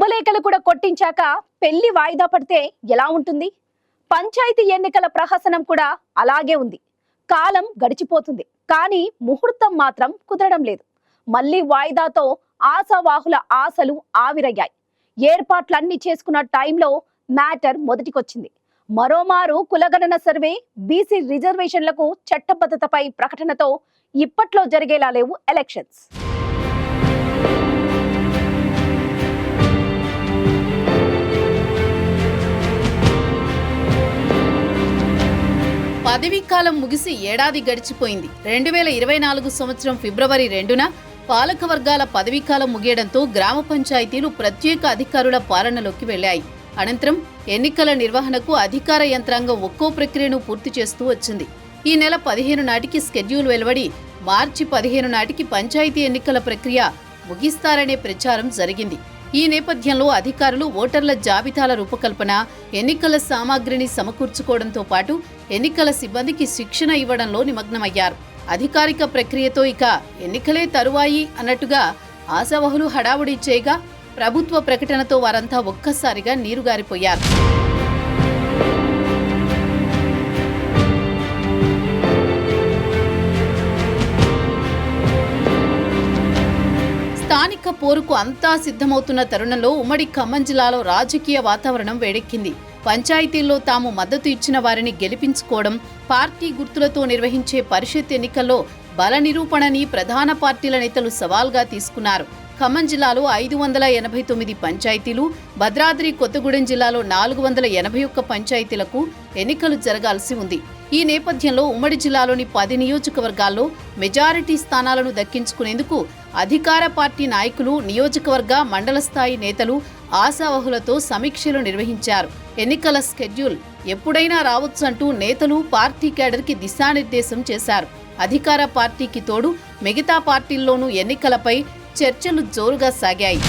శుభలేఖలు కూడా కొట్టించాక పెళ్ళి వాయిదా పడితే ఎలా ఉంటుంది? పంచాయతీ ఎన్నికల ప్రహసనం కూడా అలాగే ఉంది. కాలం గడిచిపోతుంది. కానీ ముహూర్తం మాత్రం కుదరడం లేదు. మళ్ళీ వాయిదాతో ఆశావాహుల ఆశలు ఆవిరయ్యాయి. ఏర్పాట్లన్నీ చేసుకున్న టైంలో మ్యాటర్ మొదటికొచ్చింది. మరోమారు కులగణన సర్వే బీసీ రిజర్వేషన్లకు చట్టబద్ధతపై ప్రకటనతో ఇప్పట్లో జరిగేలా లేవు ఎలక్షన్స్. పదవీ కాలం ముగిసి ఏడాది గడిచిపోయింది. రెండు వేల ఇరవై నాలుగు సంవత్సరం ఫిబ్రవరి రెండున పాలకవర్గాల పదవీకాలం ముగియడంతో గ్రామ పంచాయతీలు ప్రత్యేక అధికారుల పాలనలోకి వెళ్ళాయి అనంతరం ఎన్నికల నిర్వహణకు అధికార యంత్రాంగం ఒక్కో ప్రక్రియను పూర్తి చేస్తూ వచ్చింది. ఈ నెల పదిహేను నాటికి స్కెడ్యూల్ వెలువడి మార్చి పదిహేను నాటికి పంచాయతీ ఎన్నికల ప్రక్రియ ముగిస్తారనే ప్రచారం జరిగింది. ఈ నేపథ్యంలో అధికారులు ఓటర్ల జాబితాల రూపకల్పన ఎన్నికల సామాగ్రిని సమకూర్చుకోవడంతో పాటు ఎన్నికల సిబ్బందికి శిక్షణ ఇవ్వడంలో నిమగ్నమయ్యారు. అధికారిక ప్రక్రియతో ఇక ఎన్నికలే తరువాయి అన్నట్టుగా ఆశావహులు హడావుడి చేయగా ప్రభుత్వ ప్రకటనతో వారంతా ఒక్కసారిగా నీరుగారిపోయారు స్థానిక పోరుకు అంతా సిద్ధమవుతున్న తరుణంలో ఉమ్మడి ఖమ్మం జిల్లాలో రాజకీయ వాతావరణం వేడెక్కింది. పంచాయతీల్లో తాము మద్దతు ఇచ్చిన వారిని గెలిపించుకోవడం పార్టీ గుర్తులతో నిర్వహించే పరిషత్ ఎన్నికల్లో బల నిరూపణని ప్రధాన పార్టీల నేతలు సవాల్గా తీసుకున్నారు. ఖమ్మం జిల్లాలో ఐదు వందల ఎనభై తొమ్మిది పంచాయతీలు భద్రాద్రి కొత్తగూడెం జిల్లాలో నాలుగు వందల ఎనభై ఒక్క పంచాయతీలకు ఎన్నికలు జరగాల్సి ఉంది. ఈ నేపథ్యంలో ఉమ్మడి జిల్లాలోని పది నియోజకవర్గాల్లో మెజారిటీ స్థానాలను దక్కించుకునేందుకు అధికార పార్టీ నాయకులు నియోజకవర్గ మండల స్థాయి నేతలు ఆశావహులతో సమీక్షలు నిర్వహించారు. ఎన్నికల స్కెడ్యూల్ ఎప్పుడైనా రావచ్చు అంటూ నేతలు పార్టీ కేడర్కి దిశానిర్దేశం చేశారు. అధికార పార్టీకి తోడు మిగతా పార్టీల్లోనూ ఎన్నికలపై చర్చలు జోరుగా సాగాయి.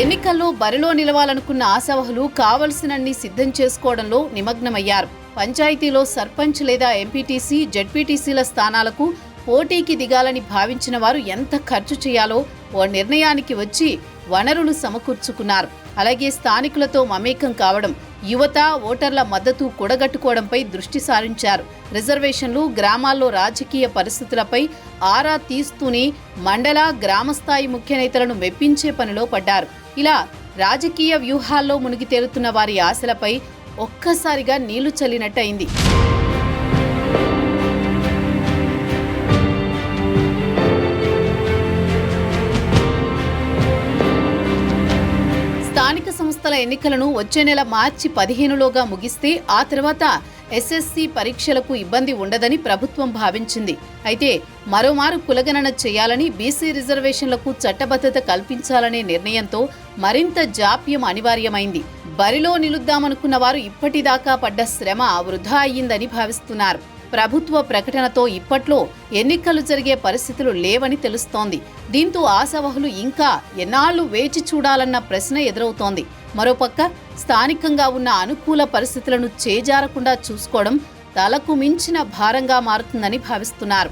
ఎన్నికల్లో బరిలో నిలవాలనుకున్న ఆశావహులు కావలసినన్ని సిద్ధం చేసుకోవడంలో నిమగ్నమయ్యారు. పంచాయతీలో సర్పంచ్ లేదా ఎంపీటీసీ జడ్పీటీసీల స్థానాలకు పోటీకి దిగాలని భావించిన వారు ఎంత ఖర్చు చేయాలో ఓ నిర్ణయానికి వచ్చి వనరులు సమకూర్చుకున్నారు. అలాగే స్థానికులతో మమేకం కావడం యువత ఓటర్ల మద్దతు కూడగట్టుకోవడంపై దృష్టి సారించారు. రిజర్వేషన్లు గ్రామాల్లో రాజకీయ పరిస్థితులపై ఆరా తీస్తూనే మండల గ్రామస్థాయి ముఖ్య నేతలను మెప్పించే పనిలో పడ్డారు. ఇలా రాజకీయ వ్యూహాల్లో మునిగి తేలుతున్న వారి ఆశలపై ఒక్కసారిగా నీళ్ళు చల్లినట్టయింది. స్థానిక సంస్థల ఎన్నికలను వచ్చే నెల మార్చి పదిహేనులోగా ముగిస్తే ఆ తర్వాత ఎస్ఎస్సి పరీక్షలకు ఇబ్బంది ఉండదని ప్రభుత్వం భావించింది. అయితే మరోమారు కులగణన చేయాలని బీసీ రిజర్వేషన్లకు చట్టబద్ధత కల్పించాలనే నిర్ణయంతో మరింత జాప్యం అనివార్యమైంది. బరిలో నిలుద్దామనుకున్న వారు ఇప్పటిదాకా పడ్డ శ్రమ వృధా అయ్యిందని భావిస్తున్నారు. ప్రభుత్వ ప్రకటనతో ఇప్పట్లో ఎన్నికలు జరిగే పరిస్థితులు లేవని తెలుస్తోంది. దీంతో ఆశావహులు ఇంకా ఎన్నాళ్ళు వేచి చూడాలన్న ప్రశ్న ఎదురవుతోంది. మరోపక్క స్థానికంగా ఉన్న అనుకూల పరిస్థితులను చేజారకుండా చూసుకోవడం తలకు మించిన భారంగా మారుతుందని భావిస్తున్నారు.